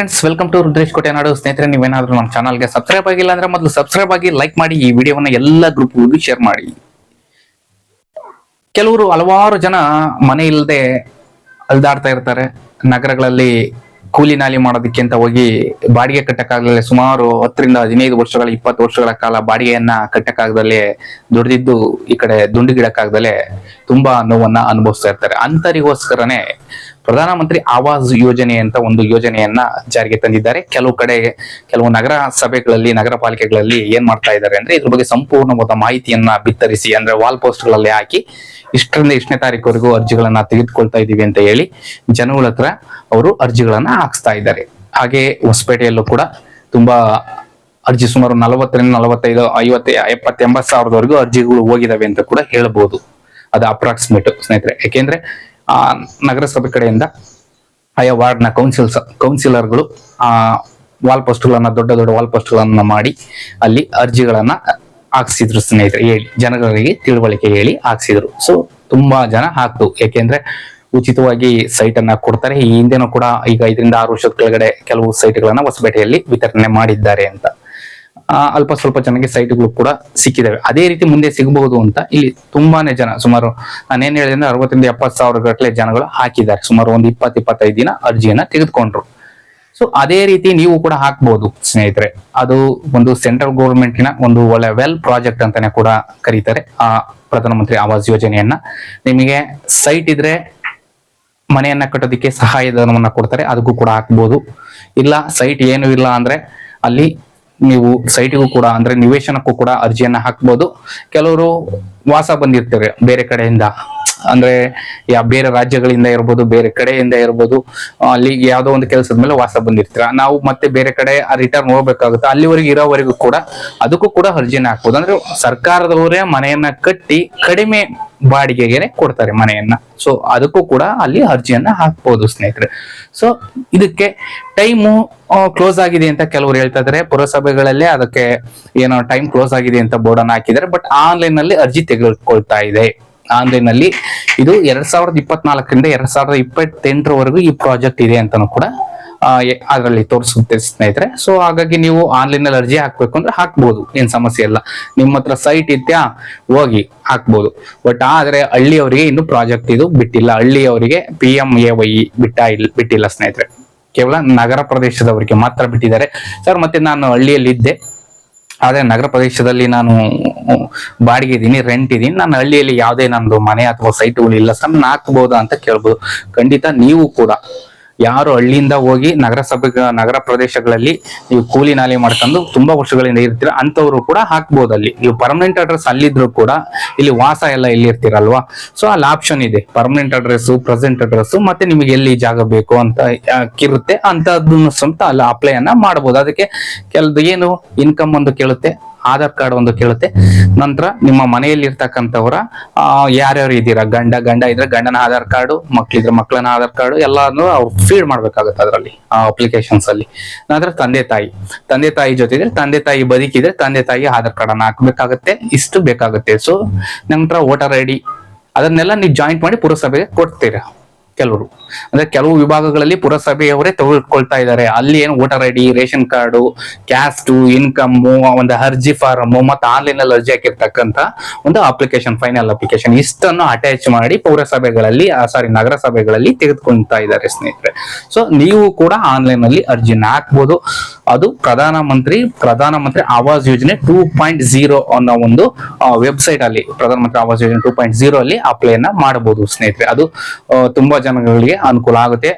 Friends welcome to Rudresh Kotenadu ಸ್ನೇಹಿತರೆ, ನೀವೇನಾದ್ರೂ ನಮ್ಮ ಚಾನಲ್ಗೆ ಸಬ್ಸ್ಕ್ರೈಬ್ ಆಗಿಲ್ಲ ಅಂದ್ರೆ ಮೊದಲು ಸಬ್ಸ್ಕ್ರೈಬ್ ಆಗಿ ಲೈಕ್ ಮಾಡಿ, ಈ ವಿಡಿಯೋವನ್ನ ಎಲ್ಲ ಗ್ರೂಪ್ಗಳಿಗೂ ಶೇರ್ ಮಾಡಿ. ಕೆಲವರು ಹಲವಾರು ಜನ ಮನೆ ಇಲ್ಲದೆ ಅಲ್ದಾಡ್ತಾ ಇರ್ತಾರೆ. ನಗರಗಳಲ್ಲಿ ಕೂಲಿ ನಾಲಿ ಮಾಡೋದಕ್ಕೆ ಅಂತ ಹೋಗಿ ಬಾಡಿಗೆ ಕಟ್ಟಕ್ಕಾಗಲೇ ಸುಮಾರು ಹತ್ತರಿಂದ ಹದಿನೈದು ವರ್ಷಗಳ, ಇಪ್ಪತ್ತು ವರ್ಷಗಳ ಕಾಲ ಬಾಡಿಗೆಯನ್ನ ಕಟ್ಟಕ್ಕಾಗದಲ್ಲೇ ದುಡಿದಿದ್ದು ಈ ಕಡೆ ದುಂಡುಗಿಡಕ್ಕಾಗದಲ್ಲೇ ತುಂಬಾ ನೋವನ್ನ ಅನುಭವಿಸ್ತಾ ಇರ್ತಾರೆ. ಅಂತರಿಗೋಸ್ಕರನೇ ಪ್ರಧಾನಮಂತ್ರಿ ಆವಾಸ್ ಯೋಜನೆ ಅಂತ ಒಂದು ಯೋಜನೆಯನ್ನ ಜಾರಿಗೆ ತಂದಿದ್ದಾರೆ. ಕೆಲವು ಕಡೆ ಕೆಲವು ನಗರ ಸಭೆಗಳಲ್ಲಿ, ನಗರ ಪಾಲಿಕೆಗಳಲ್ಲಿ ಏನ್ ಮಾಡ್ತಾ ಇದ್ದಾರೆ ಅಂದ್ರೆ ಇದ್ರ ಬಗ್ಗೆ ಸಂಪೂರ್ಣವಾದ ಮಾಹಿತಿಯನ್ನ ಬಿತ್ತರಿಸಿ ಅಂದ್ರೆ ವಾಲ್ ಪೋಸ್ಟ್ಗಳಲ್ಲಿ ಹಾಕಿ ಇಷ್ಟರಿಂದ ಇಷ್ಟನೇ ತಾರೀಕುವರೆಗೂ ಅರ್ಜಿಗಳನ್ನ ತೆಗೆದುಕೊಳ್ತಾ ಇದೀವಿ ಅಂತ ಹೇಳಿ ಜನಗಳ ಹತ್ರ ಅವರು ಅರ್ಜಿಗಳನ್ನ ಹಾಕ್ಸ್ತಾ ಇದ್ದಾರೆ. ಹಾಗೆ ಹೊಸಪೇಟೆಯಲ್ಲೂ ಕೂಡ ತುಂಬಾ ಅರ್ಜಿ ಸುಮಾರು ನಲವತ್ತರಿಂದ ನಲವತ್ತೈದು, ಐವತ್ತ ಎಪ್ಪತ್ತ ಎಂಬತ್ತು ಸಾವಿರದವರೆಗೂ ಅರ್ಜಿಗಳು ಹೋಗಿದಾವೆ ಅಂತ ಕೂಡ ಹೇಳ್ಬೋದು. ಅದು ಅಪ್ರಾಕ್ಸಿಮೇಟ್ ಸ್ನೇಹಿತರೆ. ಯಾಕೆಂದ್ರೆ ಆ, ನಗರಸಭೆ ಕಡೆಯಿಂದ ಆಯಾ ವಾರ್ಡ್ನ ಕೌನ್ಸಿಲ್ಸ್, ಕೌನ್ಸಿಲರ್ಗಳು, ಆ, ವಾಲ್ ಪೋಸ್ಟ್ಗಳನ್ನ, ದೊಡ್ಡ ದೊಡ್ಡ ವಾಲ್ ಪೋಸ್ಟ್ಗಳನ್ನ ಮಾಡಿ ಅಲ್ಲಿ ಅರ್ಜಿಗಳನ್ನ ಹಾಕ್ಸಿದ್ರು ಸ್ನೇಹಿತರೆ, ಹೇಳಿ, ಜನಗಳಿಗೆ ತಿಳುವಳಿಕೆ ಹೇಳಿ ಹಾಕ್ಸಿದ್ರು. ಸೊ ತುಂಬಾ ಜನ ಹಾಕ್ತು. ಯಾಕೆಂದ್ರೆ ಉಚಿತವಾಗಿ ಸೈಟ್ ಅನ್ನ ಕೊಡ್ತಾರೆ. ಈ ಹಿಂದೆನೂ ಕೂಡ ಈಗ ಐದರಿಂದ ಆರು ವರ್ಷದ ಕೆಳಗಡೆ ಕೆಲವು ಸೈಟ್ಗಳನ್ನ ಹೊಸಪೇಟೆಯಲ್ಲಿ ವಿತರಣೆ ಮಾಡಿದ್ದಾರೆ ಅಂತ. ಅಲ್ಪ ಸ್ವಲ್ಪ ಜನಕ್ಕೆ ಸೈಟ್ಗಳು ಕೂಡ ಸಿಕ್ಕಿದಾವೆ. ಅದೇ ರೀತಿ ಮುಂದೆ ಸಿಗಬಹುದು ಅಂತ ಇಲ್ಲಿ ತುಂಬಾನೇ ಜನ, ಸುಮಾರು ನಾನೇನ್ ಹೇಳಿದೆ ಅಂದ್ರೆ ಅರವತ್ತರಿಂದ ಎಪ್ಪತ್ತು ಸಾವಿರ ಗಟ್ಟಲೆ ಜನಗಳು ಹಾಕಿದ್ದಾರೆ. ಸುಮಾರು ಒಂದು ಇಪ್ಪತ್ತು, ಇಪ್ಪತ್ತೈದು ದಿನ ಅರ್ಜಿಯನ್ನ ತೆಗೆದುಕೊಂಡ್ರು. ಸೊ ಅದೇ ರೀತಿ ನೀವು ಕೂಡ ಹಾಕ್ಬಹುದು ಸ್ನೇಹಿತರೆ. ಅದು ಒಂದು ಸೆಂಟ್ರಲ್ ಗೌರ್ಮೆಂಟಿನ ಒಂದು ಒಳ್ಳೆ ವೆಲ್ ಪ್ರಾಜೆಕ್ಟ್ ಅಂತಾನೆ ಕೂಡ ಕರೀತಾರೆ. ಆ ಪ್ರಧಾನಮಂತ್ರಿ ಆವಾಸ್ ಯೋಜನೆಯನ್ನ. ನಿಮಗೆ ಸೈಟ್ ಇದ್ರೆ ಮನೆಯನ್ನ ಕಟ್ಟೋದಕ್ಕೆ ಸಹಾಯಧನವನ್ನ ಕೊಡ್ತಾರೆ, ಅದಕ್ಕೂ ಕೂಡ ಹಾಕ್ಬೋದು. ಇಲ್ಲ ಸೈಟ್ ಏನು ಇಲ್ಲ ಅಂದ್ರೆ ಅಲ್ಲಿ ನೀವು ಸೈಟಿಗೂ ಕೂಡ ಅಂದ್ರೆ ನಿವೇಶನಕ್ಕೂ ಕೂಡ ಅರ್ಜಿಯನ್ನ ಹಾಕ್ಬೋದು. ಕೆಲವರು ವಾಸ ಬಂದಿರ್ತೇವೆ ಬೇರೆ ಕಡೆಯಿಂದ. ಅಂದ್ರೆ, ಯಾ ಬೇರೆ ರಾಜ್ಯಗಳಿಂದ ಇರ್ಬೋದು, ಬೇರೆ ಕಡೆಯಿಂದ ಇರ್ಬೋದು ಅಲ್ಲಿ ಯಾವ್ದೋ ಒಂದು ಕೆಲಸದ ಮೇಲೆ ವಾಸ ಬಂದಿರ್ತೀರ. ನಾವು ಮತ್ತೆ ಬೇರೆ ಕಡೆ ರಿಟರ್ನ್ ಹೋಗ್ಬೇಕಾಗುತ್ತೆ. ಅಲ್ಲಿವರೆಗೆ ಇರೋವರೆಗೂ ಕೂಡ ಅದಕ್ಕೂ ಕೂಡ ಅರ್ಜಿನ ಹಾಕ್ಬೋದು. ಅಂದ್ರೆ ಸರ್ಕಾರದವರೇ ಮನೆಯನ್ನ ಕಟ್ಟಿ ಕಡಿಮೆ ಬಾಡಿಗೆಗೆ ಕೊಡ್ತಾರೆ ಮನೆಯನ್ನ. ಸೊ ಅದಕ್ಕೂ ಕೂಡ ಅಲ್ಲಿ ಅರ್ಜಿಯನ್ನ ಹಾಕ್ಬೋದು ಸ್ನೇಹಿತರೆ. ಸೊ ಇದಕ್ಕೆ ಟೈಮು ಕ್ಲೋಸ್ ಆಗಿದೆ ಅಂತ ಕೆಲವರು ಹೇಳ್ತಾ ಇದಾರೆ. ಪುರಸಭೆಗಳಲ್ಲೇ ಅದಕ್ಕೆ ಏನೋ ಟೈಮ್ ಕ್ಲೋಸ್ ಆಗಿದೆ ಅಂತ ಬೋರ್ಡನ್ನು ಹಾಕಿದ್ದಾರೆ. ಬಟ್ ಆನ್ಲೈನ್ನಲ್ಲಿ ಅರ್ಜಿ ತೆಗೆದುಕೊಳ್ತಾ ಇದೆ. ಆನ್ಲೈನ್ ಅಲ್ಲಿ ಇದು ಎರಡ್ ಸಾವಿರದ ಇಪ್ಪತ್ನಾಲ್ಕರಿಂದ ಎರಡ್ ಸಾವಿರದ ಇಪ್ಪತ್ತೆಂಟರವರೆಗೂ ಈ ಪ್ರಾಜೆಕ್ಟ್ ಇದೆ ಅಂತಾನು ಕೂಡ ಅದರಲ್ಲಿ ತೋರಿಸುತ್ತೆ ಸ್ನೇಹಿತರೆ. ಸೊ ಹಾಗಾಗಿ ನೀವು ಆನ್ಲೈನ್ ಅಲ್ಲಿ ಅರ್ಜಿ ಹಾಕ್ಬೇಕು ಅಂದ್ರೆ ಹಾಕ್ಬೋದು, ಏನ್ ಸಮಸ್ಯೆ ಇಲ್ಲ. ನಿಮ್ಮ ಹತ್ರ ಸೈಟ್ ಇತ್ಯಾ, ಹೋಗಿ ಹಾಕ್ಬೋದು. ಬಟ್ ಆದ್ರೆ ಹಳ್ಳಿಯವರಿಗೆ ಇನ್ನು ಪ್ರಾಜೆಕ್ಟ್ ಇದು ಬಿಟ್ಟಿಲ್ಲ. ಹಳ್ಳಿಯವರಿಗೆ ಪಿ ಎಂ ಎ ವೈ ಬಿಟ್ಟ ಬಿಟ್ಟಿಲ್ಲ ಸ್ನೇಹಿತರೆ. ಕೇವಲ ನಗರ ಪ್ರದೇಶದವರಿಗೆ ಮಾತ್ರ ಬಿಟ್ಟಿದ್ದಾರೆ. ಸರ್, ಮತ್ತೆ ನಾನು ಹಳ್ಳಿಯಲ್ಲಿ ಇದ್ದೆ ಆದ್ರೆ ನಗರ ಪ್ರದೇಶದಲ್ಲಿ ನಾನು ಬಾಡಿಗೆ ಇದ್ದೀನಿ ರೆಂಟ್ ಇದ್ದೀನಿ. ನಾನು ಹಳ್ಳಿಯಲ್ಲಿ ಯಾವುದೇ ನಂದು ಮನೆ ಅಥವಾ ಸೈಟ್ಗಳು ಇಲ್ಲ ನಾನು ಹಾಕ್ಬೋದಾ ಅಂತ ಕೇಳ್ಬೋದು. ಖಂಡಿತ ನೀವು ಕೂಡ. ಯಾರು ಹಳ್ಳಿಯಿಂದ ಹೋಗಿ ನಗರಸಭೆ, ನಗರ ಪ್ರದೇಶಗಳಲ್ಲಿ ನೀವು ಕೂಲಿ ನಾಲಿ ಮಾಡ್ಕೊಂಡು ತುಂಬಾ ವರ್ಷಗಳಿಂದ ಇರ್ತೀರ ಅಂತವ್ರು ಕೂಡ ಹಾಕ್ಬೋದು ಅಲ್ಲಿ. ನೀವು ಪರ್ಮನೆಂಟ್ ಅಡ್ರೆಸ್ ಅಲ್ಲಿದ್ರು ಕೂಡ ಇಲ್ಲಿ ವಾಸ ಎಲ್ಲ ಇಲ್ಲಿ ಇರ್ತೀರಲ್ವಾ ಸೊ ಅಲ್ಲಿ ಆಪ್ಷನ್ ಇದೆ. ಪರ್ಮನೆಂಟ್ ಅಡ್ರೆಸ್ ಪ್ರೆಸೆಂಟ್ ಅಡ್ರೆಸ್ ಮತ್ತೆ ನಿಮಗೆ ಎಲ್ಲಿ ಜಾಗ ಬೇಕು ಅಂತ ಇರುತ್ತೆ ಅಂತದನ್ನು ಸ್ವಂತ ಅಲ್ಲಿ ಅಪ್ಲೈ ಅನ್ನ ಮಾಡಬಹುದು ಅದಕ್ಕೆ ಕೆಲದು ಏನು ಇನ್ಕಮ್ ಒಂದು ಕೇಳುತ್ತೆ? ಆಧಾರ್ ಕಾರ್ಡ್ ಒಂದು ಕೇಳುತ್ತೆ. ನಂತರ ನಿಮ್ಮ ಮನೆಯಲ್ಲಿ ಇರ್ತಕ್ಕಂಥವ್ರ ಯಾರ್ಯಾರು ಇದ್ದೀರಾ? ಗಂಡ ಗಂಡ ಇದ್ರೆ ಗಂಡನ ಆಧಾರ್ ಕಾರ್ಡು ಮಕ್ಕಳಿದ್ರೆ ಮಕ್ಕಳನ್ನ ಆಧಾರ್ ಕಾರ್ಡು ಎಲ್ಲಾನು ಅವ್ರು ಫೀಡ್ ಮಾಡ್ಬೇಕಾಗುತ್ತೆ ಅದರಲ್ಲಿ, ಆ ಅಪ್ಲಿಕೇಶನ್ಸ್ ಅಲ್ಲಿ. ನಂತರ ತಂದೆ ತಾಯಿ. ತಂದೆ ತಾಯಿ ಜೊತೆ ಇದ್ರೆ ತಂದೆ ತಾಯಿ ಬದುಕಿದ್ರೆ ತಂದೆ ತಾಯಿ ಆಧಾರ್ ಕಾರ್ಡ್ ಅನ್ನ ಹಾಕ್ಬೇಕಾಗತ್ತೆ. ಇಷ್ಟು ಬೇಕಾಗುತ್ತೆ. ಸೊ ನಂತರ ವೋಟರ್ ಐ ಡಿ, ಅದನ್ನೆಲ್ಲ ನೀವು ಜಾಯಿಂಟ್ ಮಾಡಿ ಪುರಸಭೆಗೆ ಕೊಡ್ತೀರಾ? ಕೆಲವರು. ಅಂದ್ರೆ ಕೆಲವು ವಿಭಾಗಗಳಲ್ಲಿ ಪುರಸಭೆಯವರೇ ತೆಗೆದುಕೊಳ್ತಾ ಇದ್ದಾರೆ. ಅಲ್ಲಿ ಏನು voter I D, ration card, caste income ಒಂದು ಅರ್ಜಿ ಫಾರಮ್, ಮತ್ತೆ ಆನ್ಲೈನ್ ಅಲ್ಲಿ ಅರ್ಜಿ ಹಾಕಿರ್ತಕ್ಕಂತ ಒಂದು ಅಪ್ಲಿಕೇಶನ್, ಫೈನಲ್ ಅಪ್ಲಿಕೇಶನ್ ಇಷ್ಟನ್ನು ಅಟ್ಯಾಚ್ ಮಾಡಿ ಪೌರಸಭೆಗಳಲ್ಲಿ ಸಾರಿ ನಗರಸಭೆಗಳಲ್ಲಿ ತೆಗೆದುಕೊಳ್ತಾ ಇದ್ದಾರೆ ಸ್ನೇಹಿತರೆ. ಸೊ ನೀವು ಕೂಡ ಆನ್ಲೈನ್ ಅಲ್ಲಿ ಅರ್ಜಿನ ಹಾಕ್ಬೋದು. ಅದು ಪ್ರಧಾನಮಂತ್ರಿ ಪ್ರಧಾನಮಂತ್ರಿ ಆವಾಸ್ ಯೋಜನೆ ಟೂ ಪಾಯಿಂಟ್ ಜೀರೋ ಅನ್ನೋ ಒಂದು ವೆಬ್ಸೈಟ್ ಅಲ್ಲಿ, ಪ್ರಧಾನಮಂತ್ರಿ ಆವಾಸ್ ಯೋಜನೆ ಟೂ ಪಾಯಿಂಟ್ ಜೀರೋ ಅಲ್ಲಿ ಅಪ್ಲೈನ ಮಾಡಬಹುದು ಸ್ನೇಹಿತರೆ. ಅದು ತುಂಬಾ ಜನಗಳಿಗೆ ಅನುಕೂಲ ಆಗುತ್ತೆ.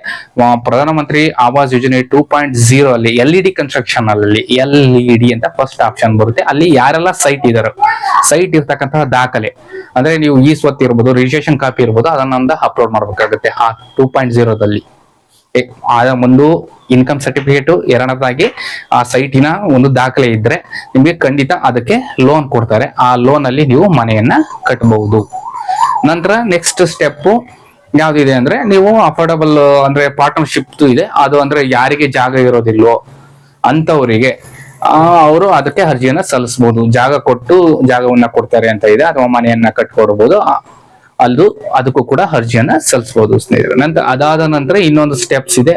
ಪ್ರಧಾನಮಂತ್ರಿ ಆವಾಸ್ ಯೋಜನೆ ಟೂ ಪಾಯಿಂಟ್ ಜೀರೋ ಅಲ್ಲಿ ಎಲ್ ಇ ಡಿ ಕನ್ಸ್ಟ್ರಕ್ಷನ್ ಅಲ್ಲಿ ಎಲ್ ಇ ಡಿ ಅಂತ ಫಸ್ಟ್ ಆಪ್ಷನ್ ಬರುತ್ತೆ. ಅಲ್ಲಿ ಯಾರೆಲ್ಲ ಸೈಟ್ ಇದಾರೋ ಸೈಟ್ ಇರ್ತಕ್ಕಂತಹ ದಾಖಲೆ. ಅಂದ್ರೆ ನೀವು ಈ ಸ್ವತ್ತು ಇರ್ಬೋದು ರಿಜಿಸ್ಟ್ರೇಷನ್ ಕಾಪಿ ಇರ್ಬೋದು ಅದನ್ನೊಂದು ಅಪ್ಲೋಡ್ ಮಾಡ್ಬೇಕಾಗುತ್ತೆ. ಆ ಟೂ ಪಾಯಿಂಟ್ ಜೀರೋದಲ್ಲಿ ಒಂದು ಇನ್ಕಮ್ ಸರ್ಟಿಫಿಕೇಟ್ ಎರಡನೇದಾಗಿ ಆ ಸೈಟಿನ ಒಂದು ದಾಖಲೆ ಇದ್ರೆ ನಿಮಗೆ ಖಂಡಿತ ಅದಕ್ಕೆ ಲೋನ್ ಕೊಡ್ತಾರೆ. ಆ ಲೋನ್ ಅಲ್ಲಿ ನೀವು ಮನೆಯನ್ನ ಕಟ್ಟಬಹುದು ನಂತರ ನೆಕ್ಸ್ಟ್ ಸ್ಟೆಪ್ ಯಾವ್ದಿದೆ ಅಂದ್ರೆ ನೀವು ಅಫೋರ್ಡಬಲ್ ಅಂದ್ರೆ ಪಾರ್ಟ್ನರ್ಶಿಪ್ ಇದೆ. ಅದು ಅಂದ್ರೆ ಯಾರಿಗೆ ಜಾಗ ಇರೋದಿಲ್ವೋ ಅಂತವರಿಗೆ ಅವರು ಅದಕ್ಕೆ ಅರ್ಜಿಯನ್ನ ಸಲ್ಲಿಸಬಹುದು ಜಾಗ ಕೊಟ್ಟು ಜಾಗವನ್ನ ಕೊಡ್ತಾರೆ ಅಂತ ಇದೆ. ಅಥವಾ ಮನೆಯನ್ನ ಕಟ್ಕೊಡ್ಬೋದು. ಅಲ್ಲೂ ಅದಕ್ಕೂ ಕೂಡ ಅರ್ಜಿಯನ್ನ ಸಲ್ಲಿಸಬಹುದು ಸ್ನೇಹಿತರೆ. ನಂತರ ಅದಾದ ನಂತರ ಇನ್ನೊಂದು ಸ್ಟೆಪ್ಸ್ ಇದೆ.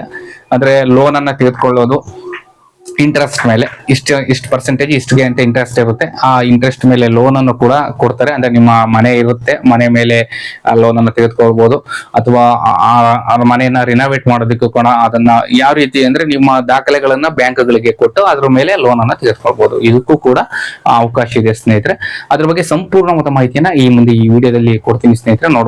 ಅಂದ್ರೆ ಲೋನ್ ಅನ್ನ ತೆಗೆದುಕೊಳ್ಳೋದು. ಇಂಟ್ರೆಸ್ಟ್ ಮೇಲೆ, ಇಷ್ಟು ಇಷ್ಟು ಪರ್ಸೆಂಟೇಜ್ ಇಷ್ಟಿಗೆ ಅಂತ ಇಂಟ್ರೆಸ್ಟ್ ಇರುತ್ತೆ. ಆ ಇಂಟ್ರೆಸ್ಟ್ ಮೇಲೆ ಲೋನ್ ಅನ್ನು ಕೂಡ ಕೊಡ್ತಾರೆ. ಅಂದ್ರೆ ನಿಮ್ಮ ಮನೆ ಇರುತ್ತೆ, ಮನೆ ಮೇಲೆ ಲೋನ್ ಅನ್ನು ತೆಗೆದುಕೊಳ್ಬಹುದು ಅಥವಾ ಆ- ಮನೆಯನ್ನ ರಿನೋವೇಟ್ ಮಾಡೋದಕ್ಕೂ ಕೂಡ ಅದನ್ನ ಯಾವ ರೀತಿ ಅಂದ್ರೆ ನಿಮ್ಮ ದಾಖಲೆಗಳನ್ನ ಬ್ಯಾಂಕ್ಗಳಿಗೆ ಕೊಟ್ಟು ಅದ್ರ ಮೇಲೆ ಲೋನ್ ಅನ್ನ ತೆಗೆದುಕೊಳ್ಬಹುದು ಇದಕ್ಕೂ ಕೂಡ ಅವಕಾಶ ಇದೆ ಸ್ನೇಹಿತರೆ. ಅದ್ರ ಬಗ್ಗೆ ಸಂಪೂರ್ಣವಾದ ಮಾಹಿತಿಯನ್ನ ಈ ಮುಂದೆ ಈ ವಿಡಿಯೋದಲ್ಲಿ ಕೊಡ್ತೀನಿ ಸ್ನೇಹಿತರೆ. ನೋಡ್ಬೋದು.